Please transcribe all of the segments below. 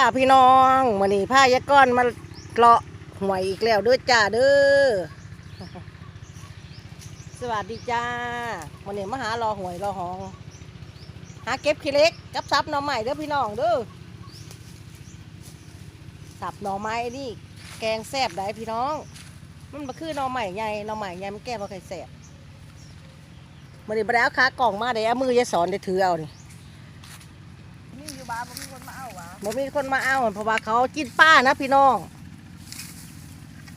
าพี่น้องมื้อนี้ายาก้อนมาเลาะหวยอีกแล้วเด้อจ้าเด้อสวัสดีจ้ามื้อนี้มาหารอหวยรอหอง หาเก็บขี้เล็กกับซับหน่อไม้เด้อพี่น้องเด้อสับหน่อไม้นี่แกงแซ่บได้พี่น้อง มันมาคือหน่อไม้ใหญ่หน่อไม้ใหญ่มันแก้บ่ใครแซ่บมื้อนี้บ่ได้เอาขากล่องมาได้อมือยาสอนได้ถือเอานี่นี่อยู่บ้านมีคนมาเอา บ่มีคนมาเอาเพราะว่าเขากินป้านะพี่น้อง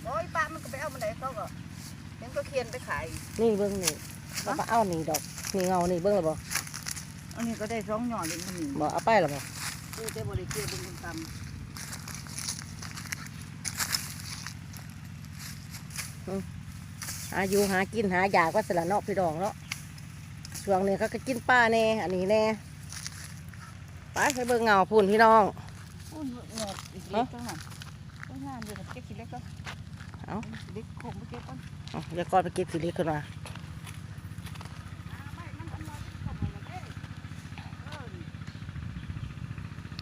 โอ้ยป้ามันก็ไปเอามาไหนเขาก็เห็นก็เคียนไปขายนี่เบิ้งนี่เขามาเอานี่ดอกนี่เงานี่เบิ้งแล้วบ่อันนี้ก็ได้สองหน่อเลยมันนี่บ่เอาไปแล้วบ่คือแต่บริเกียเป็นคนตหาอยู่หากินหาอยากว่าสละเนาะพี่น้องเนาะช่วงนี้เขาก็กินป้าแน่อันนี้แน่ ไปไปเบิ้งเงาพุ่นพี่น้องำอุ้ยเงาอีกเล็กต้องหันต้องงานอยู่กับเก็บขี้เล็กก็เอ้าเล็กคงไปเก็บก่อนเอาเดี๋ยวก่อนไปเก็บสีเล็กขึ้นมา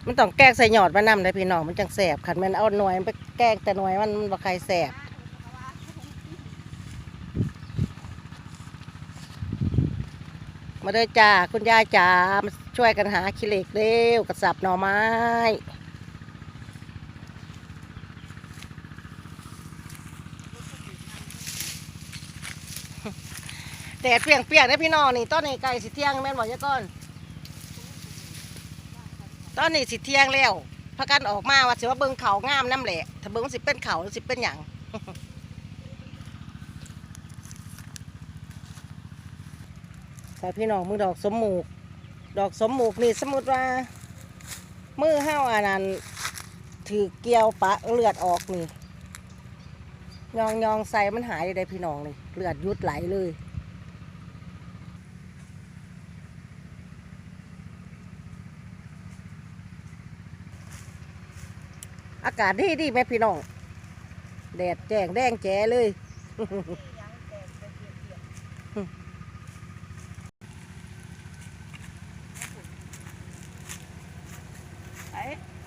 มันต้องแกงใส่หยอดมานำเลยพี่น้องมันจังแสบขันแมันเอาหน่วยมันไปแกงแต่หน่วยมันมันบ่ใครแสบมาเด้อจ้าคุณยายจ๋ามา ช่วยกันหาขี้เหล็กเร็วกระสับหน่อไม้แดดเปียงเปียกๆนะพี่น้องนี่ตอนนี้ไก่สิเที่ยงแม่นบอกยะก้อนตอนนี้สิเที่ยงแล้วพากันออกมาว่าสิว่าเบิ่งเขางามน้ำแหละถ้าเบิ่งสิเป็นเขาหรือสิเป็นหยังใส่พี่น้องมือดอกสมมูก ดอกสมมูกนี่สมมติว่ามือห้าวอันนั้นถือเกียวปะเลือดออกนี่ยองยองใส่มันหายได้พี่น้องนี่เลือดยุดไหลเลยอากาศดีดีไหมพี่น้อง แดดแจ้งแดงแจ๋เลย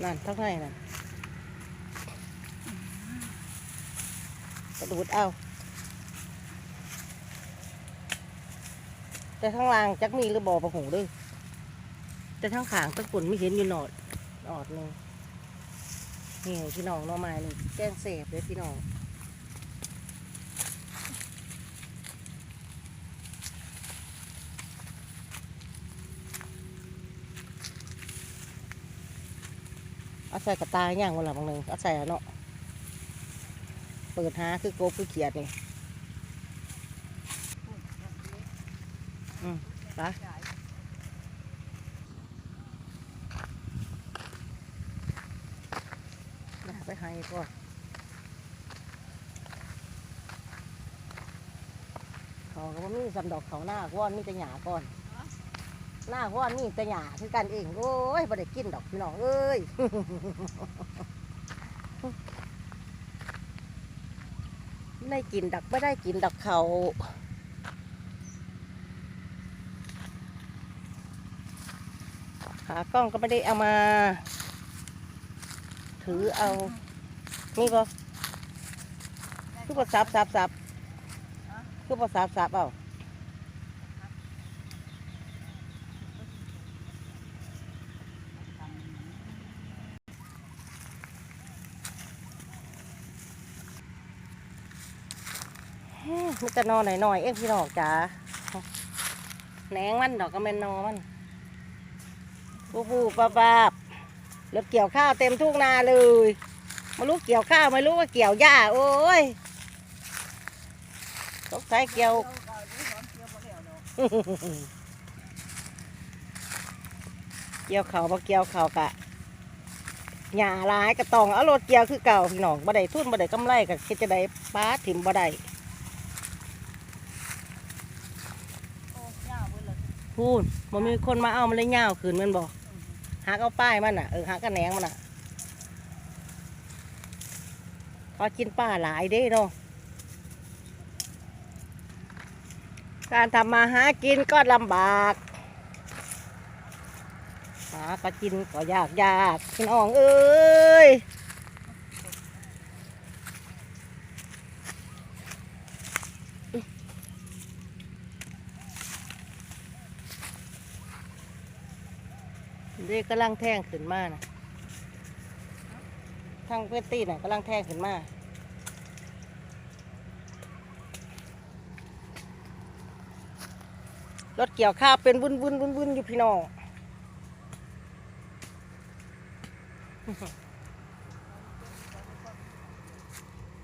นั่นทั้งในนั่นกระดูดเอาแต่ทั้งล่างจักมีหรือบอประหูด้วยแต่ทั้งขางตั้งปุ่นไม่เห็นอยู่หนอดหนอดหนึงนี่พี่น้องน้องไม้นี่แกงเสพเลยพี่น้อง เอาใส่กระตายย่างวันละบางหนึ่งเอาใส่เนาะเปิดหาคือโกบคือเขียดนี่อืมไปนะไปให้ก่อนเขาก็มีสำดอกเขาหน้าก้อนมีแต่หยาก่อน หน้าก้อนมีแต่หยาคือกันเองโอ้ยบ่ได้กินดอกพี่น้องเอ้ยไม่ได้กินดอกไม่ได้กินดอกเขาขากล้องก็ไม่ได้เอามา ถือเอา นี่ก็คือภาษาบสับสับคือภาษาบสับเอา มันจะนอนหน่อยๆเอ็งพี่น้องจ๋าแหนงมันดอกก็แม่นนอมันปูปูปลาบาบแล้วเกี่ยวข้าวเต็มทุ่งนาเลยไม่รู้เกี่ยวข้าวไม่รู้ว่าเกี่ยวหญ้าโอ้ยตกใส่เกี่ยวเกี่ยวเขาบ่เกี่ยวเขากะหญ้าหลายกระตองเอารถเกี่ยวคือเก่าพี่น้องบ่ได้ทุนบ่ได้กำไรก็คิดจะได้ป้าถิ่มบ่ได้ โอ้ยาวเว้ยเลย พูดบ่มีคนมาเอามันเลยย่าขืนมันบ่หักเอาป้ายมันอะเออหักกระแหนงมันอะพอกินป้าหลายเด้เนาะการทำมาหากินก็ลำบากไปาก็กินก็ยากยากพี่น้องเอ้ย เด็กกำลังแท่งขึ้นมานะทางเพื่อนตีน่ะกำลังแท่งขึ้นมารถเกี่ยวข้าวเป็นวุ่นวุ่นวุ่นวุ่นอยู่พี่น้อง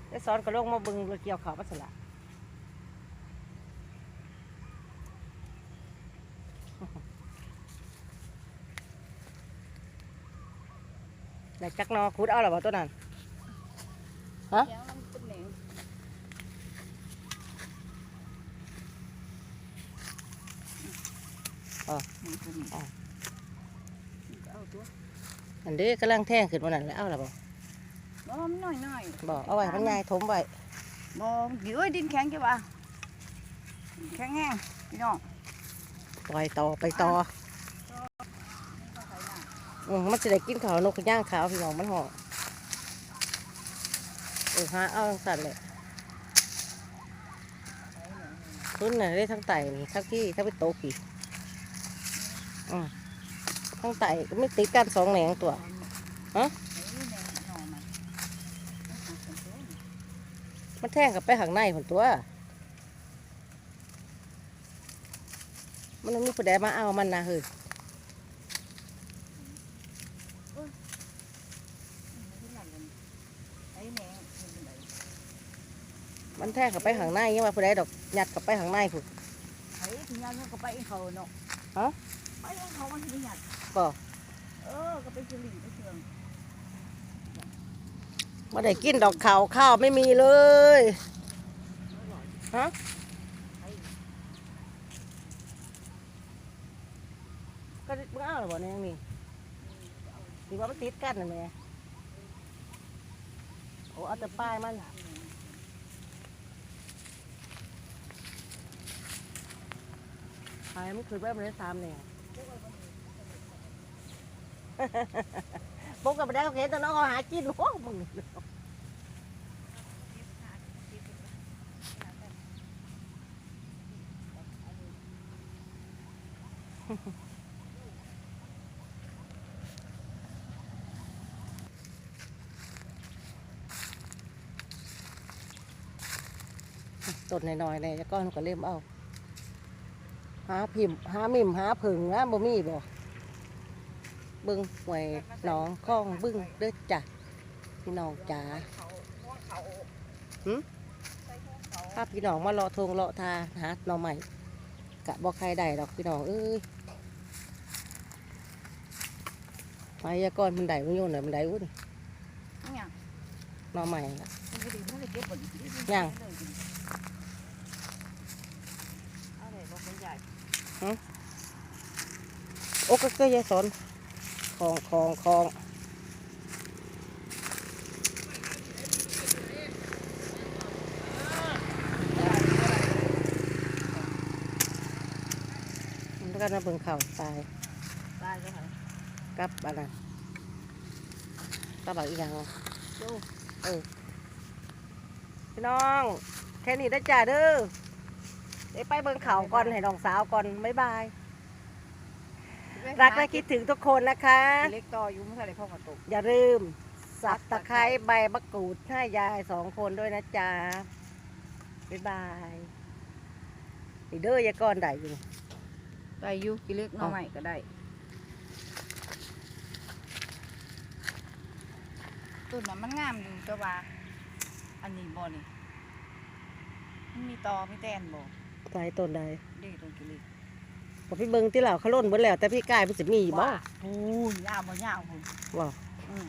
ได้สอนก็ลงมาบึงรถเกี่ยวข้าวมาสละ ได้จักหนอคุดเอาหรอบ่ตัวนั้นฮะเดี๋ยวมันเป็นเหลงอ๋อมันเป็นเหลงอ๋อเอาตัวอันเด้กำลังแท่งขึ้นมานั่นแหล้วเอาหรอบ่บ่มันน้อยน้อยบอกเอาไว้มันง่ายถมไว้บ่เดี๋ยวดินแข็งจ้ะบ่าดินแข็งแห้งพี่น้องปล่อยต่อไปต่ออื มันจะได้กินขาวนกย่างขาวพี่น้องมันหอมเออฮะเอาสั่นเลยขึ้นน่ะได้ทั้งไต่นี่ทั้งที่ทั้งไปโตะกี่อืมทั้งไต่ก็ไม่ติดกันสองแหนงตัวฮะมันแท่งกับไปข้างในผนตัว มันม่มีผู้ใดมาเอามันนะเฮ้ย มันแท่งกับไปข้างในยังว่าผู้ใดดอกยัดกับไปข้างในผุดไอ้ที่ยันมันก็ไปเขาเนาะฮะไปเขามันสิยัดก็เออก็ไปสิริไปเชิงมาได้กินดอกขาวข้าวไม่มีเลยฮะก็มึงเอาหรือเปล่าเนี่ยนี่ดีว่ามันติดกันนะแม่โอ้เอาแต่ป้ายมันายมันคือแบบมันได้สามเนี่ยปุ๊กกับไปได้ก็เห็นแต่น้องเขาหากินโอ้มึงต้นน้อยๆเนี่ยก้อนก็เล่มเอา หาพิมพ์หามิมหาผึ่งนะบ่มีบ่บึงหวยหนองคลองบึงเด้อจ้ะพี่น้องจ๋าเขาหัวเขาหืมใส่หัวเขาถ้าพี่น้องมารอทงรอทาหาหน่อใหม่กะบอกใครได้ดอกพี่น้องเอ้ยไปยากรมันได้มันโยนไหนมันได้อุ้นเนี่ยหน่อใหม่ละมันก็ดีมันก็เก็บบ่ดียัง เอาเลยบ่คนใหญ่ โอ้ก็ก็ยายสอนคลองคลองคลองมันก็มาเบิ่งเข่าตายตายเลยค่ะกับอันนั้นกับแบบอีกอย่างดูเออพี่น้อง แค่นี้ได้อจ้าเด้อ เดี๋ยวไปเบิ่งเข่าวก่อนให้น้องสาวก่อนบ๊ายบาย รักและคิดถึงทุกคนนะคะ เล็กต่ออยู่เมื่อไหร่พ่อมาตกอย่าลืม สับตะไคร้ใบมะกรูดให้ยายสองคนด้วยนะจ๊ะบ๊ายบายอีเด้อยายก้อนได้อยู่ได้อยู่กิเล็กน้อยใหม่ก็ได้ต้นน่ะมันงามอยู่แต่ว่า อันนี้บ่นี่มันมีตอมีแตนบ่ ใส่ต้นใดเด้ต้นกิเล็กบอกพี่เบิ่งที่เหล่าเขาล่นเบิดแล้ว แต่พี่กายพี่สิมีบ่โอ้ยยาวบ่ยาวพุ่นว่าอืม